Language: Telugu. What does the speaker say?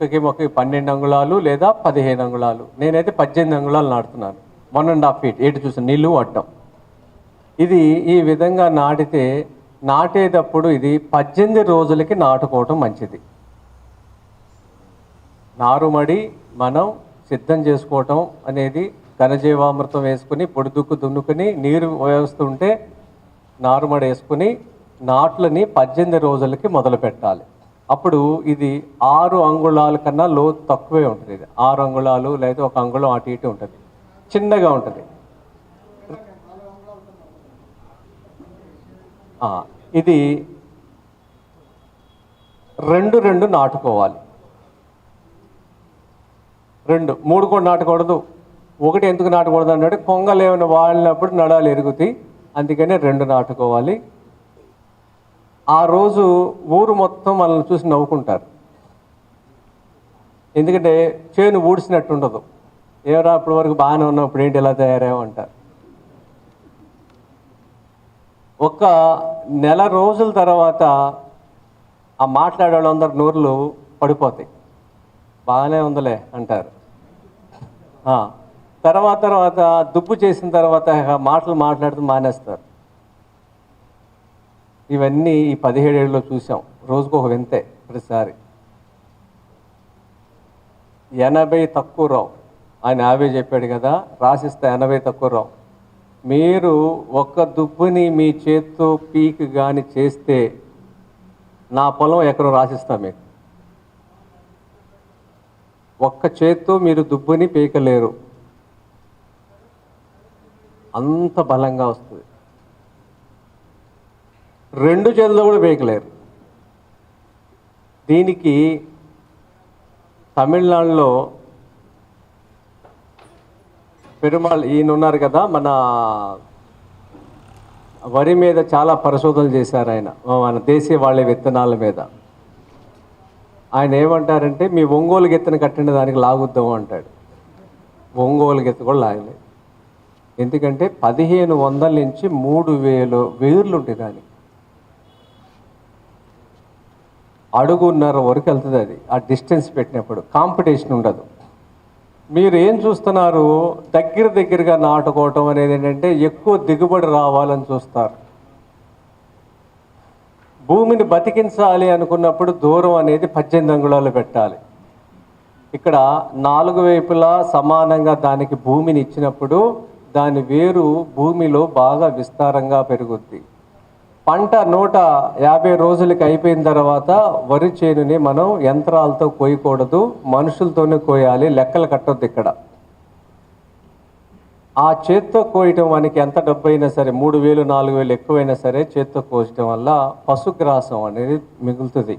మొక్కకి మొక్కకి పన్నెండు అంగుళాలు లేదా పదిహేను అంగుళాలు. నేనైతే పద్దెనిమిది అంగుళాలు నాటుతున్నాను. వన్ అండ్ హాఫ్ ఫీట్ ఎటు చూసాను నీళ్ళు అడ్డం. ఇది ఈ విధంగా నాటితే నాటేటప్పుడు ఇది పద్దెనిమిది రోజులకి నాటుకోవటం మంచిది. నారుమడి మనం సిద్ధం చేసుకోవటం అనేది ఘనజీవామృతం వేసుకుని పొడిదుక్కు దున్నుకుని నీరు వేస్తుంటే నారుమడి వేసుకుని నాట్లని పద్దెనిమిది రోజులకి మొదలు పెట్టాలి అప్పుడు ఇది ఆరు అంగుళాల కన్నా లో తక్కువే ఉంటుంది. ఇది ఆరు అంగుళాలు లేదా ఒక అంగుళం అటు ఇటు ఉంటుంది. చిన్నగా ఉంటుంది. ఇది రెండు రెండు నాటుకోవాలి. రెండు మూడు కూడా నాటకూడదు. ఒకటి ఎందుకు నాటకూడదు అన్నాడు? కొంగలేమైనా వాడినప్పుడు నడాలు ఎరుగుతాయి. అందుకని రెండు నాటుకోవాలి. ఆ రోజు ఊరు మొత్తం మనల్ని చూసి నవ్వుకుంటారు. ఎందుకంటే చేను ఊడిసినట్టు ఉండదు ఏవరా అప్పటి వరకు బాగానే ఉన్నప్పుడు ఇప్పుడు ఏంటి ఎలా తయారేమో అంటారు. ఒక నెల రోజుల తర్వాత ఆ మాట్లాడే వాళ్ళందరి నోర్లు పడిపోతాయి. బాగానే ఉందిలే అంటారు. తర్వాత తర్వాత దుబ్బు చేసిన తర్వాత మాటలు మాట్లాడుతూ మానేస్తారు. ఇవన్నీ ఈ పదిహేడేళ్ళలో చూసాం రోజుకు ఒక వింతే ప్రతిసారి. ఎనభై తక్కువ రావు. ఆయన యాభై చెప్పాడు కదా రాసిస్తే ఎనభై తక్కువ రావు. మీరు ఒక్క దుబ్బుని మీ చేత్తో పీక్ కానీ చేస్తే నా పొలం ఎక్కడో రాసిస్తా మీకు. ఒక్క చేత్తో మీరు దుబ్బుని పీకలేరు. అంత బలంగా వస్తుంది. రెండు చేతుల్లో కూడా పీకలేరు దీనికి తమిళనాడులో పెరుమాళ్ ఈయన ఉన్నారు కదా మన వరి మీద చాలా పరిశోధనలు చేశారు ఆయన మన దేశీయ వాళ్ళ విత్తనాల మీద. ఆయన ఏమంటారంటే మీ ఒంగోలు గెత్తను కట్టిన దానికి లాగుద్దాం అంటాడు. ఒంగోలు గెత్త కూడా లాగలేదు. ఎందుకంటే పదిహేను వందల నుంచి మూడు వేలు వేర్లు ఉంటాయి దానికి. అడుగున్నర వరకు వెళ్తుంది అది. ఆ డిస్టెన్స్ పెట్టినప్పుడు. కాంపిటీషన్ ఉండదు. మీరు ఏం చూస్తున్నారు? దగ్గర దగ్గరగా నాటుకోవటం అనేది ఏంటంటే ఎక్కువ దిగుబడి రావాలని చూస్తారు. భూమిని బతికించాలి అనుకున్నప్పుడు దూరం అనేది పద్దెనిమిది అంగుళాలు పెట్టాలి. ఇక్కడ నాలుగు వైపులా సమానంగా దానికి భూమిని ఇచ్చినప్పుడు దాని వేరు భూమిలో బాగా విస్తారంగా పెరుగుద్ది. పంట నూట యాభై రోజులకి అయిపోయిన తర్వాత వరి చేనుని మనం యంత్రాలతో కోయకూడదు మనుషులతోనే కోయాలి లెక్కలు కట్టొద్దు ఇక్కడ. ఆ చేత్తో కోయటం మనకి ఎంత డబ్బు అయినా సరే మూడు వేలు నాలుగు వేలు ఎక్కువైనా సరే చేత్తో కోయటం వల్ల పశుగ్రాసం అనేది మిగులుతుంది.